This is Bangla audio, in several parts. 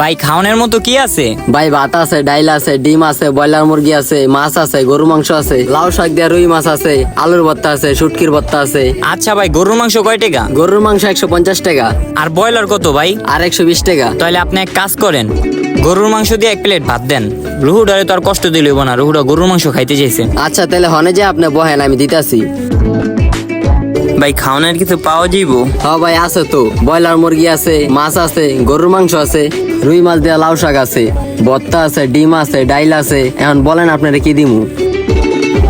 ভাই খাওয়ানোর মতো কি আছে? ভাই ভাত আছে ডাইল আছে ডিম আছে ব্রয়লার মুরগি আছে মাছ আছে গরু মাংস আছে লাউ শাক দিয়া রুই মাছ আছে আলুর ভর্তা আছে শুটকির ভর্তা আছে। আচ্ছা ভাই গরুর মাংস কয় টাকা? গরুর মাংস একশো পঞ্চাশ টাকা। আর ব্রয়লার কত ভাই? আর একশো বিশ টাকা। তাহলে আপনি এক কাজ করেন গরুর মাংস দিয়ে এক প্লেট ভাত দেন। রুহুডারে তো আর কষ্ট দিলে হইব না রুহুডা গরুর মাংস খাইতে চাইছে। আচ্ছা তাহলে হনে যে আপনি বহেন আমি দিতাছি। ভাই খাওয়ানোর কিছু পাওয়া যাইব? হ ভাই আছে তো। ব্রয়লার মুরগি আছে মাছ আছে গরুর মাংস আছে রুই মাছ দিয়া লাউ শাক আছে ভর্তা আছে ডিম আছে ডাইল আছে। এখন বলেন আপনারা কি দিমু?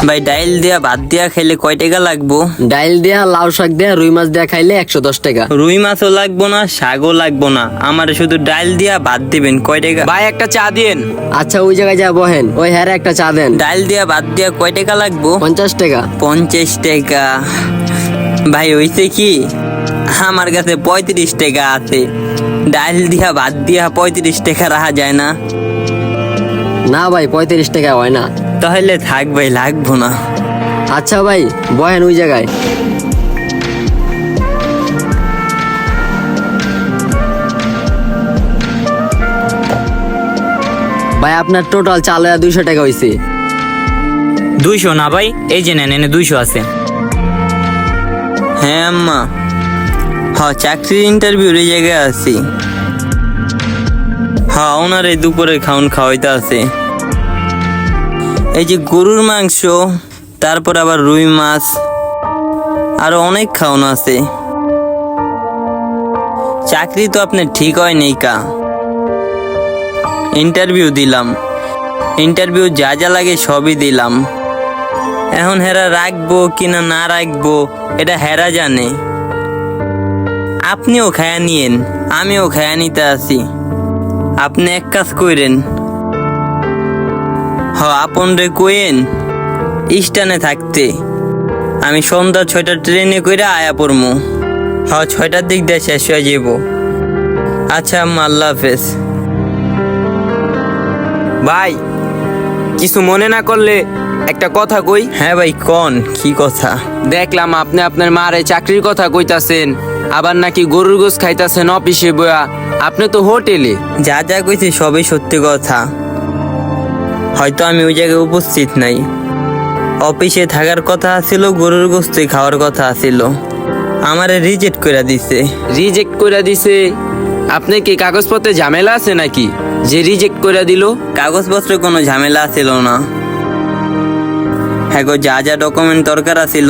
ভাই ডাইল দিয়া ভাত দিয়া খাইলে কয় টাকা লাগবো? ডাইল দিয়া লাউ শাক দিয়া রুই মাছ দিয়া খাইলে একশো দশ টাকা। রুই মাছও লাগবো না শাকও লাগবো না। আমার শুধু ডাইল দিয়া ভাত দিবেন কয় টাকা? ভাই একটা চা দিন আচ্ছা ওই জায়গায় যা বহেন। ওই হ্যারে একটা চা দেন। ডাইল দিয়া ভাত দিয়া কয় টাকা লাগবো? পঞ্চাশ টাকা। পঞ্চাশ টাকা। ভাই হইছে কি? আমার কাছে পঁয়ত্রিশ টাকা আছে। ডাইল দিয়া ভাত দিয়া পঁয়ত্রিশ টাকা রাখা যায় না। না ভাই পঁয়ত্রিশ টাকা হয় না। তাহলে থাক ভাই লাগবো না। আচ্ছা ভাই বহেন ওই জায়গায়। ভাই আপনার টোটাল চাল দুইশো টাকা হয়েছে দুইশো না ভাই এই যে নেন এনে দুইশো আছে। হ্যাঁ আম্মা। হ্যাঁ চাকরির ইন্টারভিউর এই জায়গায় আছি। হ্যাঁ ওনার এই দুপুরে খাউন খাওয়াইতে আছে। এই যে গরুর মাংস, তারপর আবার রুই মাছ, আরও অনেক খাওন আছে। চাকরি তো আপনার ঠিক হয় নেই কা। ইন্টারভিউ দিলাম। ইন্টারভিউ যা যা লাগে সবই দিলাম। এখন হেরা রাখব কিনা না রাখব, এটা হেরা জানে। আপনিও খায়া নিয়েন, আমিও খায়া নিতে আসি। আপনি এক কাজ কইরেন। হ, আপন রে কইেন স্টানে থাকতে। আমি সন্ধ্যা ছয়টা ট্রেনে কইরা আয়া পড়মু। হ, ছয়টার দিক দিয়ে শেষ হয়ে যাব আচ্ছা আল্লাহ হাফেজ। ভাই, কিছু মনে না করলে একটা কথা কই? হ্যাঁ ভাই কন? কি কথা? দেখলাম আপনি আপনার মারে চাকরির কথা কইতাছেন আবার নাকি গরুর গোস খাইতাছেন অফিসে বয়া। আপনি তো হোটেলে। যা যা কইছি সবই সত্যি কথা। হয়তো আমি ওই জায়গায় উপস্থিত নাই। অফিসে থাকার কথা ছিল গরুর গোস্তে খাওয়ার কথা ছিল আমারে রিজেক্ট করে দিছে। রিজেক্ট করে দিছে? আপনি কি কাগজপত্রে ঝামেলা আছে নাকি? যে রিজেক্ট করে দিল? কাগজপত্রে কোনো ঝামেলা ছিল না। হ্যাঁ যা যা ডকুমেন্ট দরকার ছিল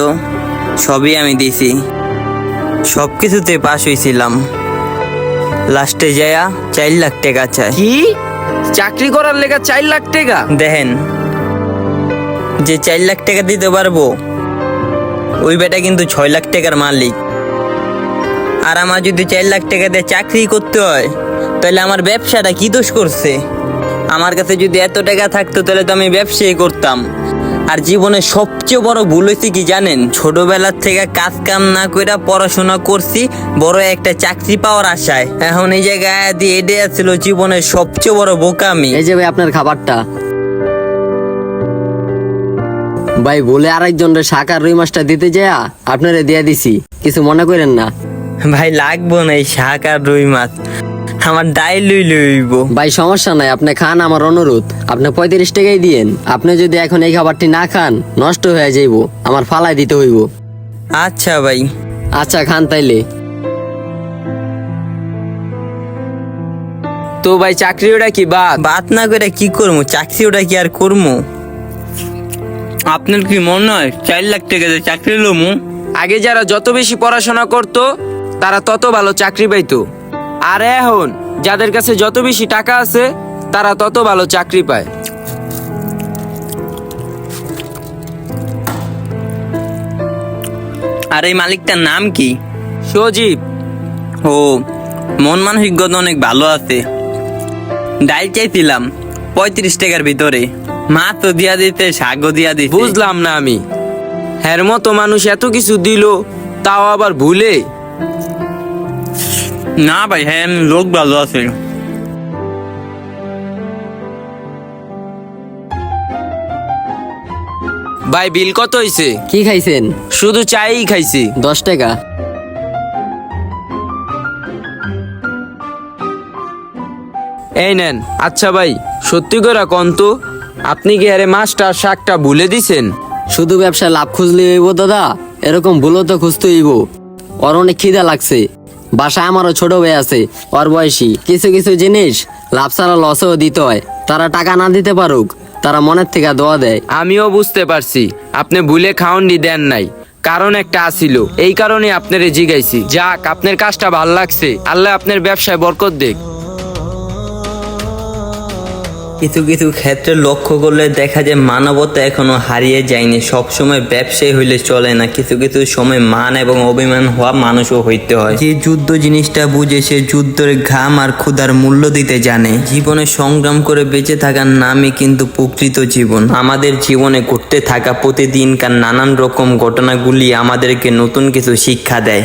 সবই আমি দিছি। সব কিছুতে পাশ হয়েছিলাম লাস্টে যায়া চার লাখ টাকা চাই। কি? চাকরি করার লেগে চার লাখ টাকা? দেখেন যে চার লাখ টাকা দিতে পারব ওই বেটা কিন্তু ছয় লাখ টাকার মালিক। আর আমার যদি চার লাখ টাকা দিয়ে চাকরি করতে হয় তাহলে আমার ব্যবসাটা কি দোষ করছে? আমার কাছে যদি এত টাকা থাকতো তাহলে তো আমি ব্যবসায়ী করতাম। আর জীবনে সবচেয়ে বড় ভুল হয়েছে কি জানেন? ছোটবেলার থেকে কাজ কাম না করে পড়াশোনা করছি বড় একটা চাকরি পাওয়ার আশায়। এখন এই জায়গায় দিয়ে এডে ছিল জীবনের সবচেয়ে বড় বোকামি। এই যে ভাই আপনার খাবারটা। ভাই বলে আরেকজনের শাক আর রুই মাছটা দিতে যা আপনারে দিয়ে দিছি। কিছু মনে করেন না। ভাই লাগবো না এই শাক আর রুই মাছ। আমার ডাইল লই লইব। ভাই সমস্যা নাই আপনি খান আমার অনুরোধ। আপনি পঁয়ত্রিশ টাকাই দিয়েন। আপনি যদি এখন এই খাবারটি না খান নষ্ট হয়ে যাইব। আমার ফালাই দিতে হইব। আচ্ছা ভাই। আচ্ছা খান তাইলে। তো ভাই চাকরি ওটা কি বাদ? বাত না করে কি করব? চাকরি ওটা কি আর করব? আপনার কি মনে হয় চার লাখ টাকা দিয়ে চাকরি লমু? আগে যারা যত বেশি পড়াশোনা করত তারা তত ভালো চাকরি পাইতো। আর এখন যাদের কাছে যত বেশি টাকা আছে তারা তত ভালো চাকরি পায়। আর এই মালিকটার নাম কি? সজীব। ও মন মানসিকতা অনেক ভালো আছে। ডাইল চাইছিলাম পঁয়ত্রিশ টাকার ভিতরে। মা তো দিয়া দিতে শাকও দিয়া দিতে বুঝলাম না আমি। হ্যার মতো মানুষ এত কিছু দিল তাও আবার ভুলে? না ভাই হ্যাঁ লোক ভালো আছে। ভাই বিল কত হইছে? কি খাইছেন? শুধু চাই খাইছি। দশ টাকা। এই নেন আচ্ছা ভাই সত্যি করে কন তো আপনি কি আরে মাছটা শাকটা ভুলে দিছেন? শুধু ব্যবসায় লাভ খুঁজলে হইব দাদা এরকম ভুলও তো খুঁজতে হইব। ওর অনেক খিদা লাগছে। বাসায় আমারও ছোট ভাই আছে, ওর বয়সী। কিছু কিছু জিনিস লাভ ছাড়া লসও দিতে হয়। তারা টাকা না দিতে পারুক, তারা মনের থেকে দোয়া দেয়। আমিও বুঝতে পারছি, আপনি ভুলে খাওয়ানি দেন নাই। কারণ একটা আসিল এই কারণে আপনারে জিগাইছি। যাক, আপনার কাজটা ভালো লাগছে, আল্লাহ আপনার ব্যবসায় বরকত দেখ কিছু কিছু ক্ষেত্রে লক্ষ্য করলে দেখা যায় মানবতা এখনও হারিয়ে যায়নি। সবসময় ব্যবসায়ী হইলে চলে না। কিছু কিছু সময় মান এবং অভিমান হওয়া মানুষও হইতে হয়। যে যুদ্ধ জিনিসটা বুঝে সে যুদ্ধের ঘাম আর ক্ষুধার মূল্য দিতে জানে। জীবনে সংগ্রাম করে বেঁচে থাকার নামই কিন্তু প্রকৃত জীবন। আমাদের জীবনে ঘটতে থাকা প্রতিদিনকার নানান রকম ঘটনাগুলি আমাদেরকে নতুন কিছু শিক্ষা দেয়।